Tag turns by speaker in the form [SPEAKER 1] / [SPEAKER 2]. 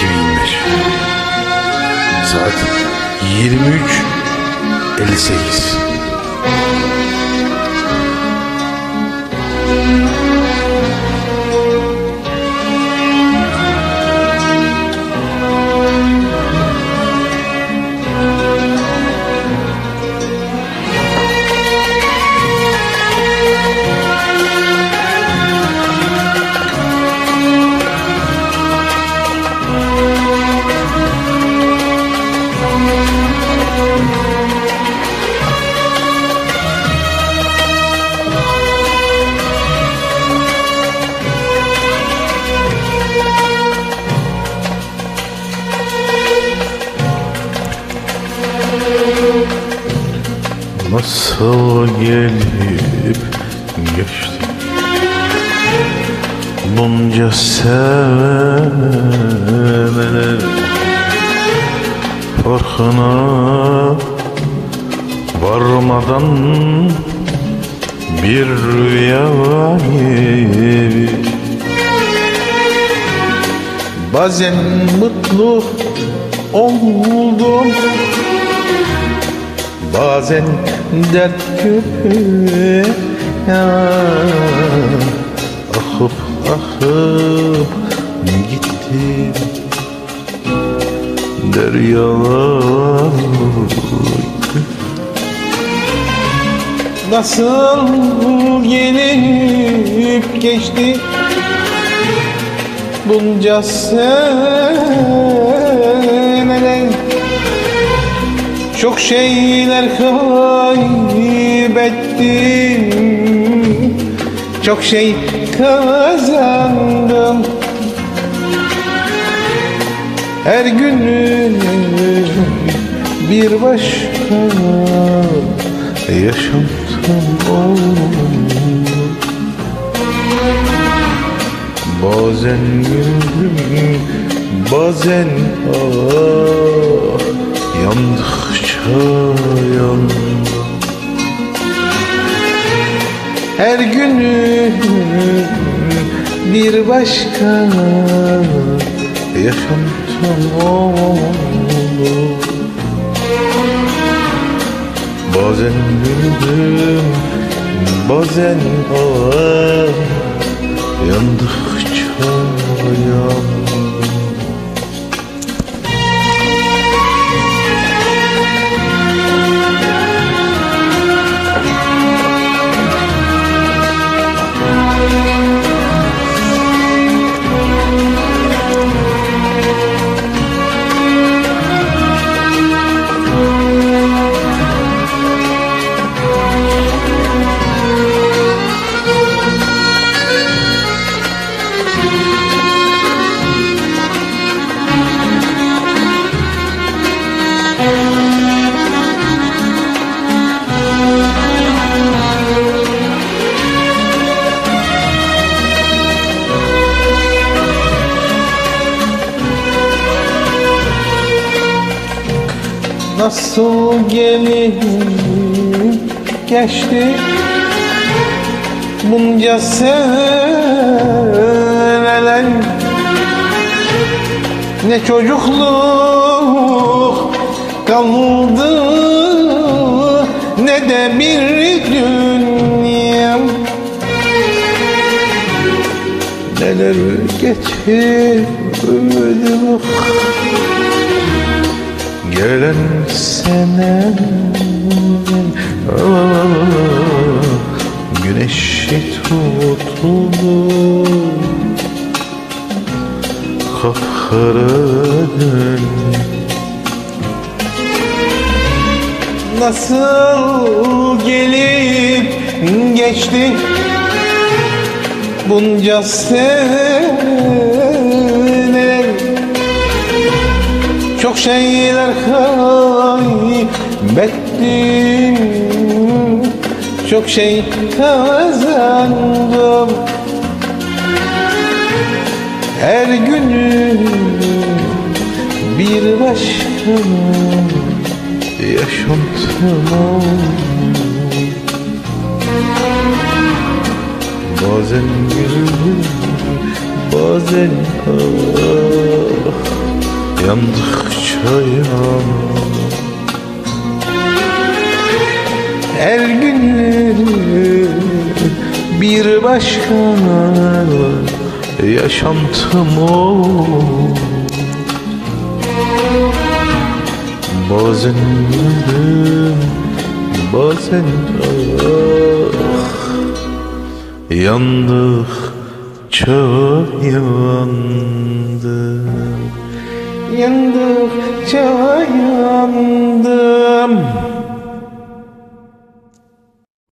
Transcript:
[SPEAKER 1] 2025 Saat 23.58 Nasıl gelip geçti? Bunca seneler Farkına varmadan Bir rüya gibi. Bazen mutlu oldum Bazen dert küpe Akıp akıp gitti Deryalar
[SPEAKER 2] Nasıl gelip geçti? Bunca seneler Çok şeyler kaybettim. Çok şey kazandım. Her günü bir başka
[SPEAKER 1] yaşantım oldu. Bazen güldüm, bazen ah Yandıkça yandım
[SPEAKER 2] Her günü bir başka
[SPEAKER 1] yaşantım oldu Bazen güldüm, bazen ah Yandıkça yandım
[SPEAKER 2] Nasıl gelip geçti? Bunca seneler Ne çocukluk kaldı Ne de bir dünya.
[SPEAKER 1] Neler geçirdim Gelen sene Güneşi tutuldu Kapkara döndü
[SPEAKER 2] Nasıl gelip geçti bunca seneler Çok şeyler kaybettim Çok şey kazandım. Her günü bir başka
[SPEAKER 1] yaşantım Bazen güldüm, bazen ah yandıkça yan
[SPEAKER 2] Her günü bir başka
[SPEAKER 1] Yaşantım o. Bazen ölüm Bazen ah. Yandıkça yandım
[SPEAKER 2] yandıkça